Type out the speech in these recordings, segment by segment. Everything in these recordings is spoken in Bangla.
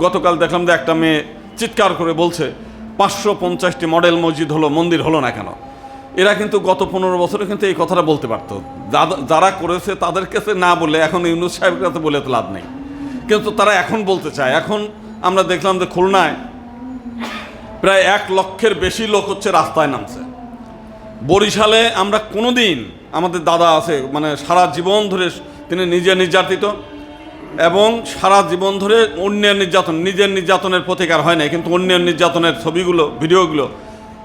গতকাল দেখলাম যে একটা মেয়ে চিৎকার করে বলছে, পাঁচশো পঞ্চাশটি মডেল মসজিদ হলো, মন্দির হলো না কেন? এরা কিন্তু গত পনেরো বছরে কিন্তু এই কথাটা বলতে পারতো। যারা- করেছে তাদের কাছে না বলে এখন ইউনুস সাহেবের কাছে বলে তো লাভ নেই। কিন্তু তারা এখন বলতে চায়। এখন আমরা দেখলাম যে খুলনায় প্রায় এক লক্ষের বেশি লোক হচ্ছে রাস্তায় নামছে। বরিশালে আমরা কোনোদিন আমাদের দাদা আছে মানে সারা জীবন ধরে তিনি নিজে নির্যাতিত। এবং সারা জীবন ধরে অন্যের নির্যাতন, নিজের নির্যাতনের প্রতিকার হয় না কিন্তু অন্যের নির্যাতনের ছবিগুলো, ভিডিওগুলো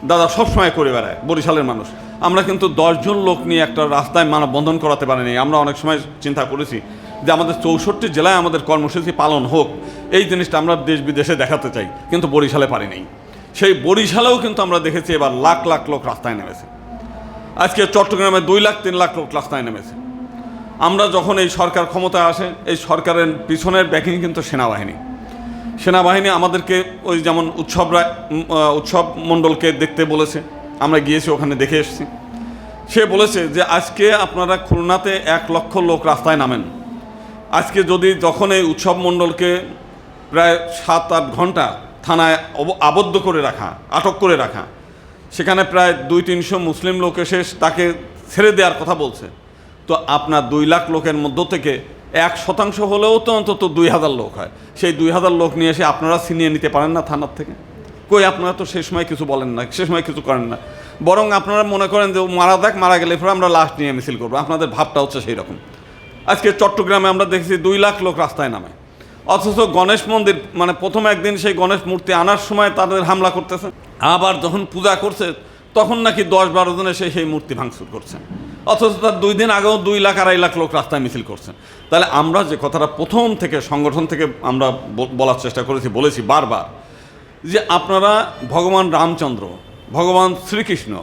দাদা সবসময় করে বেড়ায়, বরিশালের মানুষ। আমরা কিন্তু দশজন লোক নিয়ে একটা রাস্তায় মানববন্ধন করাতে পারিনি। আমরা অনেক সময় চিন্তা করেছি যে আমাদের চৌষট্টি জেলায় আমাদের কর্মসূচি পালন হোক, এই জিনিসটা আমরা দেশ বিদেশে দেখাতে চাই, কিন্তু বরিশালে পারিনি সেই বরিশালেও কিন্তু আমরা দেখেছি এবার লাখ লাখ লোক রাস্তায় নেমেছে। আজকে চট্টগ্রামে দুই লাখ, তিন লাখ লোক রাস্তায় নেমেছে। আমরা যখন এই সরকার ক্ষমতায় আসে, এই সরকারের পিছনের ব্যাকিং কিন্তু সেনাবাহিনী। সেনাবাহিনী আমাদেরকে ওই যেমন উৎসব উৎসব মণ্ডলকে দেখতে বলেছে। আমরা গিয়েছি, ওখানে দেখে এসেছি। সে বলেছে যে, আজকে আপনারা খুলনাতে এক লক্ষ লোক রাস্তায় নামেন। আজকে যদি যখন এই উৎসব মণ্ডলকে প্রায় সাত আট ঘণ্টা থানায় আবদ্ধ করে রাখা, আটক করে রাখা, সেখানে প্রায় দুই তিনশো মুসলিম লোক এসে তাকে ছেড়ে দেওয়ার কথা বলছে। তো আপনার দুই লাখ লোকের মধ্য থেকে এক শতাংশ হলেও তো অন্তত দুই হাজার লোক হয়। সেই দুই হাজার লোক নিয়ে এসে আপনারা ছিনিয়ে নিতে পারেন না থানার থেকে? কই আপনারা তো সে সময় কিছু বলেন না সে সময় কিছু করেন না। বরং আপনারা মনে করেন যে মারা দেখ মারা গেলে পরে আমরা লাশ নিয়ে মিছিল করব। আপনাদের ভাবটা হচ্ছে সেই রকম আজকে চট্টগ্রামে আমরা দেখেছি দুই লাখ লোক রাস্তায় নামে। অথচ গণেশ মন্দির মানে প্রথম একদিন সেই গণেশ মূর্তি আনার সময় তাদের হামলা করতেছে। আবার যখন পূজা করছে তখন নাকি দশ বারো জন এসে সেই মূর্তি ভাঙচুর করছে। অথচ তার দুই দিন আগেও দুই লাখ, আড়াই লাখ লোক রাস্তায় মিছিল করছে। তাহলে আমরা যে কথাটা প্রথম থেকে সংগঠন থেকে আমরা বলার চেষ্টা করেছি, বলেছি বারবার, যে আপনারা ভগবান রামচন্দ্র, ভগবান শ্রীকৃষ্ণ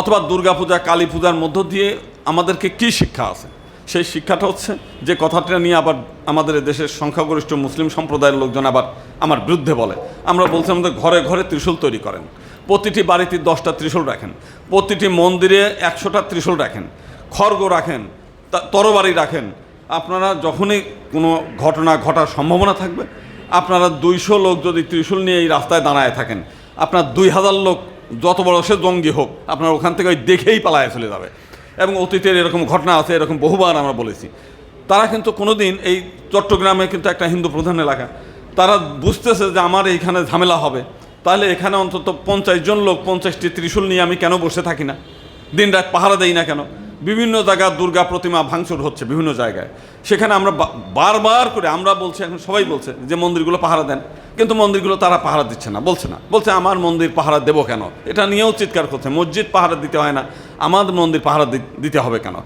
অথবা দুর্গাপূজা কালী পূজার মধ্য দিয়ে আমাদেরকে কী শিক্ষা আছে? সেই শিক্ষাটা হচ্ছে যে কথাটা নিয়ে আবার আমাদের দেশের সংখ্যাগরিষ্ঠ মুসলিম সম্প্রদায়ের লোকজন আবার আমার বিরুদ্ধে বলে। আমরা বলছি আমাদের ঘরে ঘরে ত্রিশূল তৈরি করেন। প্রতিটি বাড়িতে দশটা ত্রিশূল রাখেন। প্রতিটি মন্দিরে একশোটা ত্রিশূল রাখেন। খড়গ রাখেন তরবারি রাখেন। আপনারা যখনই কোনো ঘটনা ঘটার সম্ভাবনা থাকবে, আপনারা দুইশো লোক যদি ত্রিশূল নিয়ে এই রাস্তায় দাঁড়ায় থাকেন, আপনার দুই হাজার লোক যত বড় সে জঙ্গি হোক, আপনার ওখান থেকে ওই দেখেই পালায় চলে যাবে। এবং অতীতের এরকম ঘটনা আছে, এরকম বহুবার আমরা বলেছি। তারা কিন্তু কোনোদিন এই চট্টগ্রামে কিন্তু একটা হিন্দু প্রধান এলাকা, তারা বুঝতেছে যে আমার এইখানে ঝামেলা হবে। তাহলে এখানে অন্তত পঞ্চাশ জন লোক, পঞ্চাশটি ত্রিশূল নিয়ে আমি কেন বসে থাকি না? দিন রাত পাহারা দেই না কেন? বিভিন্ন জায়গায় দুর্গা প্রতিমা ভাঙচুর হচ্ছে বিভিন্ন জায়গায়। সেখানে আমরা বারবার করে আমরা বলছি, এখন সবাই বলছে যে মন্দিরগুলো পাহারা দেন। কিন্তু মন্দিরগুলো তারা পাহারা দিচ্ছে না, বলছে না। বলছে, আমার মন্দির পাহারা দেবো কেন? এটা নিয়েও চিৎকার করছে। মসজিদ পাহারা দিতে হয় না আমার মন্দির পাহারা দিতে হবে কেন?